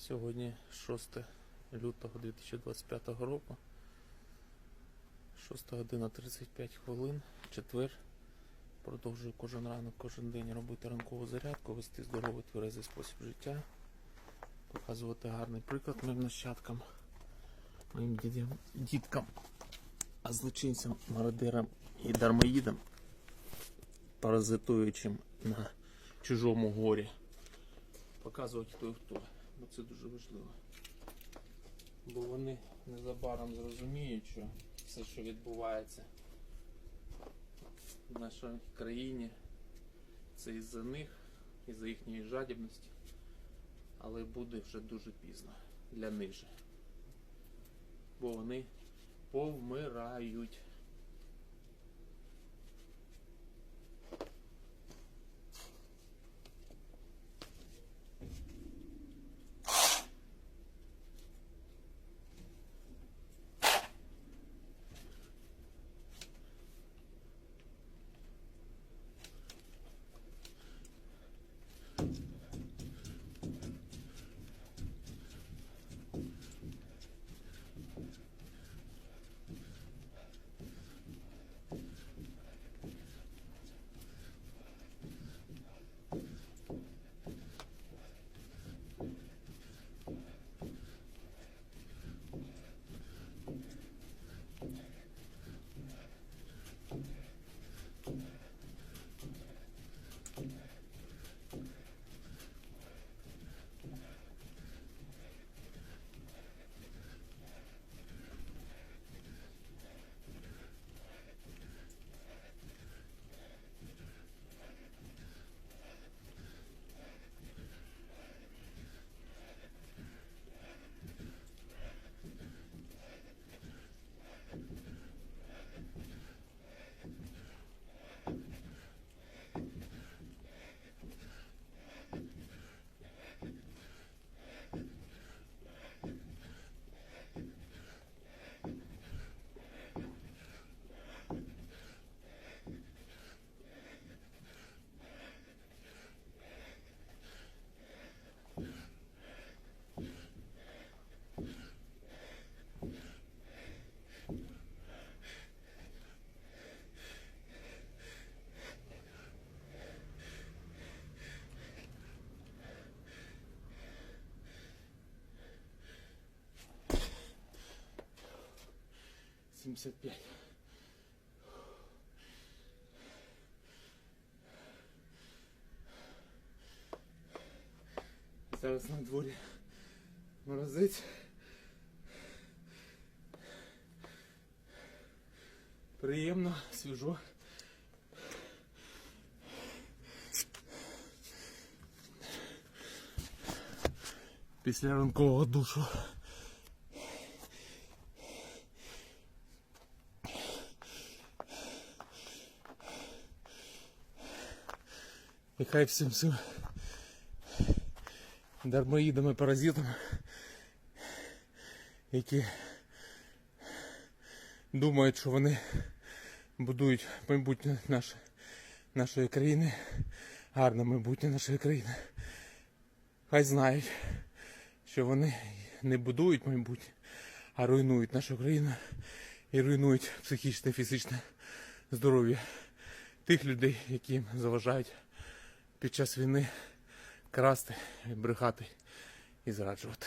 Сьогодні 6 лютого 2025 року. 6 година 35 хвилин. Четвер. Продовжую кожен ранок, кожен день робити ранкову зарядку, вести здоровий тверезий спосіб життя, показувати гарний приклад моїм нащадкам, моїм дідям, діткам, а злочинцям, мародерам і дармоїдам, паразитуючим на чужому горі. Показувати хто і хто. Бо це дуже важливо. Бо вони незабаром зрозуміють, що все, що відбувається в нашій країні, це із-за них, із-за їхньої жадібності, але буде вже дуже пізно для них же. Бо вони повмирають. Сімдесят п'ять. Зараз на дворі морозець. Приємно, свіжо. Після ранкового душу. І хай всім всім дармоїдам і паразитам, які думають, що вони будують майбутнє наше, нашої країни, гарне майбутнє нашої країни. Хай знають, що вони не будують майбутнє, а руйнують нашу країну і руйнують психічне, фізичне здоров'я тих людей, які їм заважають під час війни красти, брехати і зраджувати.